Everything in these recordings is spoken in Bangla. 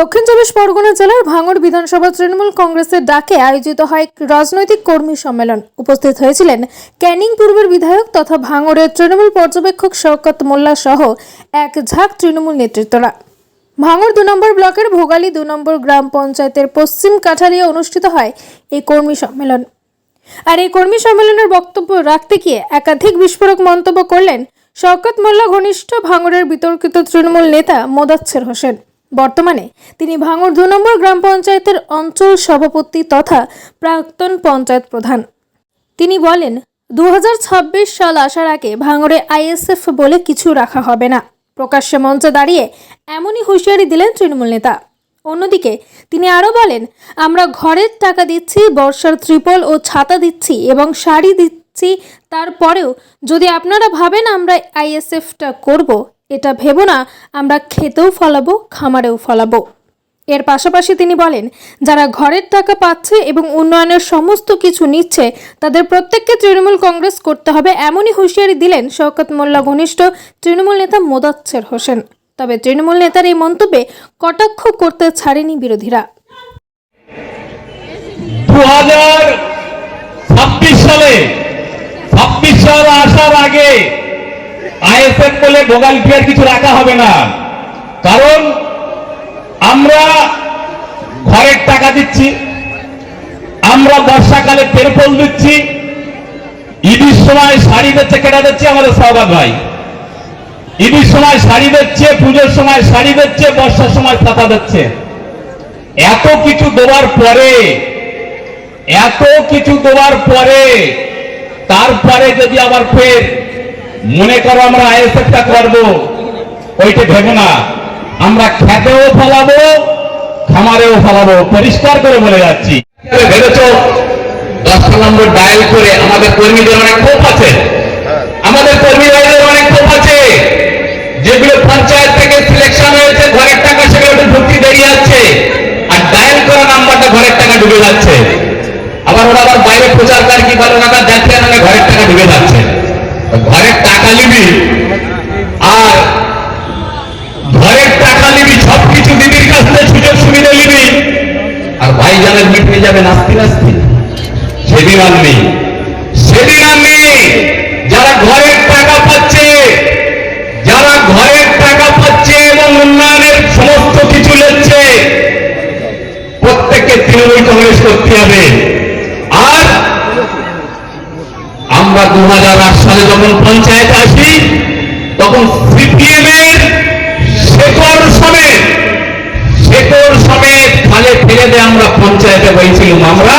দক্ষিণ চব্বিশ পরগনা জেলার ভাঙড় বিধানসভা তৃণমূল কংগ্রেসের ডাকে আয়োজিত হয় রাজনৈতিক কর্মী সম্মেলন। উপস্থিত হয়েছিলেন ক্যানিং পূর্বের বিধায়ক তথা ভাঙড়ের তৃণমূল পর্যবেক্ষক শওকত মোল্লা সহ এক ঝাঁক তৃণমূল নেতৃত্বরা। ভাঙড় দু নম্বর ব্লকের ভোগালী দু নম্বর গ্রাম পঞ্চায়েতের পশ্চিম কাঠারিয়া অনুষ্ঠিত হয় এই কর্মী সম্মেলন। আর এই কর্মী সম্মেলনের বক্তব্য রাখতে গিয়ে একাধিক বিস্ফোরক মন্তব্য করলেন শওকত মোল্লা ঘনিষ্ঠ ভাঙড়ের বিতর্কিত তৃণমূল নেতা মোদাচ্ছের হোসেন। বর্তমানে তিনি ভাঙড় দু নম্বর গ্রাম পঞ্চায়েতের অঞ্চল সভাপতি তথা প্রাক্তন পঞ্চায়েত প্রধান। তিনি বলেন দু হাজার ছাব্বিশ সাল আসার আগে ভাঙড়ে আইএসএফ বলে কিছু রাখা হবে না। প্রকাশ্যে মঞ্চে দাঁড়িয়ে এমনই হুঁশিয়ারি দিলেন তৃণমূল নেতা। অন্যদিকে তিনি আরও বলেন, আমরা ঘরের টাকা দিচ্ছি, বর্ষার ত্রিপল ও ছাতা দিচ্ছি এবং শাড়ি দিচ্ছি। তারপরেও যদি আপনারা ভাবেন আমরা আইএসএফটা করব এটা ভেবো না, আমরা খেতেও ফলাবো, খামারেও ফলাবো। এর পাশাপাশি তিনি বলেন, যারা ঘরের টাকা পাচ্ছে এবং উন্নয়নের সমস্ত কিছু নিচ্ছে, তাদের প্রত্যেককে তৃণমূল কংগ্রেস করতে হবে এমনই হুঁশিয়ারি দিলেন শওকত মোল্লা ঘনিষ্ঠ তৃণমূল নেতা মোদাচ্ছের হোসেন। তবে তৃণমূল নেতার এই মন্তব্যে কটাক্ষ করতে ছাড়েনি বিরোধীরা। সালে সাল আসার আগে আইএসএফ বলে ভোগাল ফিয়ার কিছু রাখা হবে না। কারণ আমরা ঘরের টাকা দিচ্ছি, আমরা বর্ষাকালে তেরপল দিচ্ছি, ঈদের সময় শাড়ি দিচ্ছে কেটা দিচ্ছে আমাদের সৌগাত ভাই। ঈদের সময় শাড়ি দিচ্ছে পুজোর সময় শাড়ি দিচ্ছে বর্ষার সময় ছাতা দিচ্ছে। এত কিছু দেওয়ার পরে, এত কিছু দেওয়ার পরে, তারপরে যদি আবার ফের মনে করো আমরা আইএসএফটা করব। ওইটা ভেবো না। আমরা খেতেও ফলাবো, খামারেও ফেলাবো। পরিষ্কার করে বলে যাচ্ছি। ভেবেছ দশ নম্বর ডায়াল করে আমাদের কর্মীদের অনেক ক্ষোভ আছে? আমাদের কর্মী অনেক ক্ষোভ আছে। যেগুলো পঞ্চায়েত থেকে সিলেকশন হয়েছে আর সেদিন আর যারা ঘরের টাকা পাচ্ছে, যারা ঘরের টাকা পাচ্ছে এবং উন্নয়নের সমস্ত কিছু নিচ্ছে, প্রত্যেককে তৃণমূল কংগ্রেস করতে হবে। আর আমরা দু হাজার আট সালে যখন পঞ্চায়েত আসি, তখন সিপিএম এর শেকড় সমেত শেকড় সমেত খালে ফেলে দিয়ে আমরা পঞ্চায়েতে বসেছিলাম আমরা।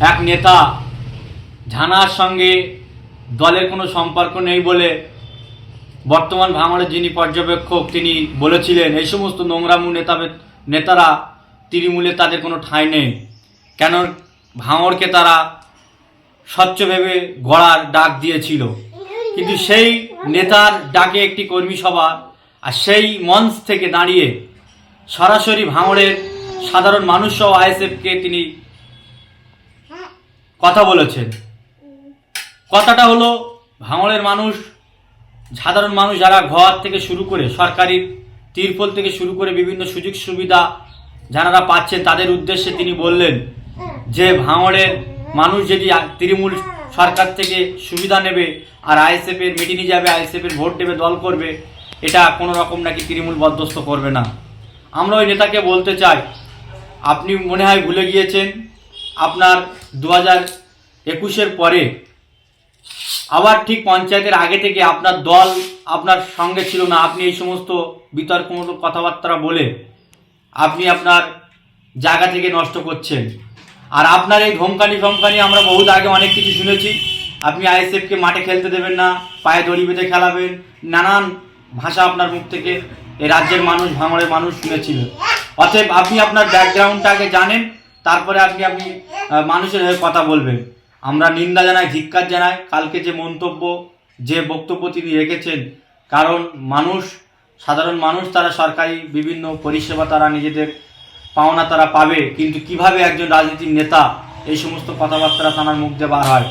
এক নেতা ঝানার সঙ্গে দলের কোনো সম্পর্ক নেই বলে বর্তমান ভাঙড়ের যিনি পর্যবেক্ষক তিনি বলেছিলেন, এই সমস্ত নোংরামু নেতা নেতারা তৃণমূলে তাদের কোনো ঠাঁই নেই। কেন ভাঙড়কে তারা স্বচ্ছ ভেবে গড়ার ডাক দিয়েছিল। কিন্তু সেই নেতার ডাকে একটি কর্মী সভা আর সেই মঞ্চ থেকে দাঁড়িয়ে সরাসরি ভাঙড়ের সাধারণ মানুষ সহ আইএসএফকে তিনি কথা বলেছেন। কথাটা হলো, ভাঙড়ের মানুষ, সাধারণ মানুষ যারা ঘর থেকে শুরু করে সরকারি তিরপল থেকে শুরু করে বিভিন্ন সুযোগ সুবিধা যারা পাচ্ছেন, তাদের উদ্দেশ্যে তিনি বললেন যে, ভাঙড়ের মানুষ যদি তৃণমূল সরকার থেকে সুবিধা নেবে আর আইএসএফের মিটিংয়ে যাবে, আইএসএফের ভোট দেবে, দল করবে, এটা কোনো রকম নাকি তৃণমূল বরদস্ত করবে না। আমরা ওই নেতাকে বলতে চাই, আপনি মনে হয় ভুলে গিয়েছেন আপনার দু হাজার একুশের পরে আবার ঠিক পঞ্চায়েতের আগে থেকে আপনার দল আপনার সঙ্গে ছিল না। আপনি এই সমস্ত বিতর্কমূলক কথাবার্তা বলে আপনি আপনার জায়গা থেকে নষ্ট করছেন। আর আপনার এই ধমকানি ফমকানি আমরা বহুত আগে অনেক কিছু শুনেছি। আপনি আইএসএফকে মাঠে খেলতে দেবেন না, পায়ে দড়ি বেঁধে খেলাবেন, নানান ভাষা আপনার মুখ থেকে এই রাজ্যের মানুষ, ভাঙড়ের মানুষ শুনেছিল। অতএব আপনি আপনার ব্যাকগ্রাউন্ডটাকে জানেন। তারপরে আপনি আপনি মানুষের হয়ে কথা বলবেন। আমরা নিন্দা জানাই, ধিক্কার জানাই। কালকে যে মন্তব্য, যে বক্তব্য তিনি রেখেছেন, কারণ মানুষ, সাধারণ মানুষ, তারা সরকারি বিভিন্ন পরিষেবা তারা নিজেদের পাওনা তারা পাবে। কিন্তু কীভাবে একজন রাজনীতির নেতা এই সমস্ত কথাবার্তা তার মুখ দিয়ে বার হয়?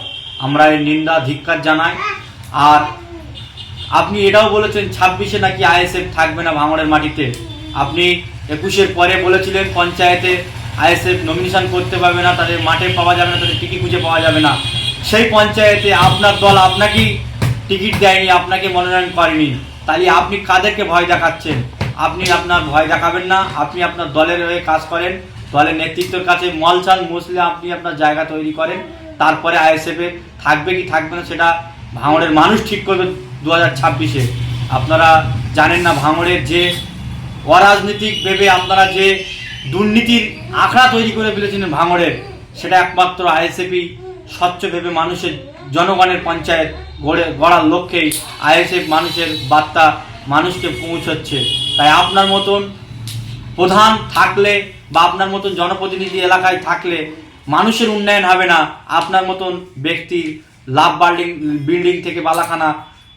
আমরা এই নিন্দা, ধিক্কার জানাই। আর আপনি এটাও বলেছেন, ছাব্বিশে নাকি আইএসএফ থাকবে না ভাঙড়ের মাটিতে। আপনি একুশের পরে বলেছিলেন, পঞ্চায়েতে আইএসএফ নমিনেশন করতে পারবে না, তাদের মাঠে পাওয়া যাবে না, তাদের টিকিট খুঁজে পাওয়া যাবে না। সেই পঞ্চায়েতে আপনার দল আপনাকেই টিকিট দেয়নি, আপনাকে মনোনয়ন করেনি। তাই আপনি কাদেরকে ভয় দেখাচ্ছেন? আপনি আপনার ভয় দেখাবেন না, আপনি আপনার দলের হয়ে কাজ করেন। দলের নেতৃত্বের কাছে মলচাল মুসলে আপনি আপনার জায়গা তৈরি করেন। তারপরে আইএসএফে থাকবে কি থাকবে না সেটা ভাঙড়ের মানুষ ঠিক করবে দু হাজার ছাব্বিশে। আপনারা জানেন না, ভাঙড়ের যে অরাজনৈতিক ভেবে আপনারা যে দুর্নীতির আখড়া তৈরি করে ফেলেছিলেন ভাঙড়ের। সেটা একমাত্র আইএসএফই স্বচ্ছ ভেবে মানুষের, জনগণের পঞ্চায়েত গড়ে, গড়ার লক্ষ্যেই আইএসএফ মানুষের বার্তা মানুষকে পৌঁছচ্ছে। তাই আপনার মতন প্রধান থাকলে বা আপনার মতন জনপ্রতিনিধি এলাকায় থাকলে মানুষের উন্নয়ন হবে না। আপনার মতন ব্যক্তি লাভ বিল্ডিং বিল্ডিং থেকে বালাখানা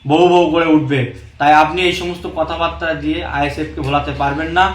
বহু বহু করে উঠবে। তাই আপনি এই সমস্ত কথাবার্তা দিয়ে আইএসএফকে ভোলাতে পারবেন না।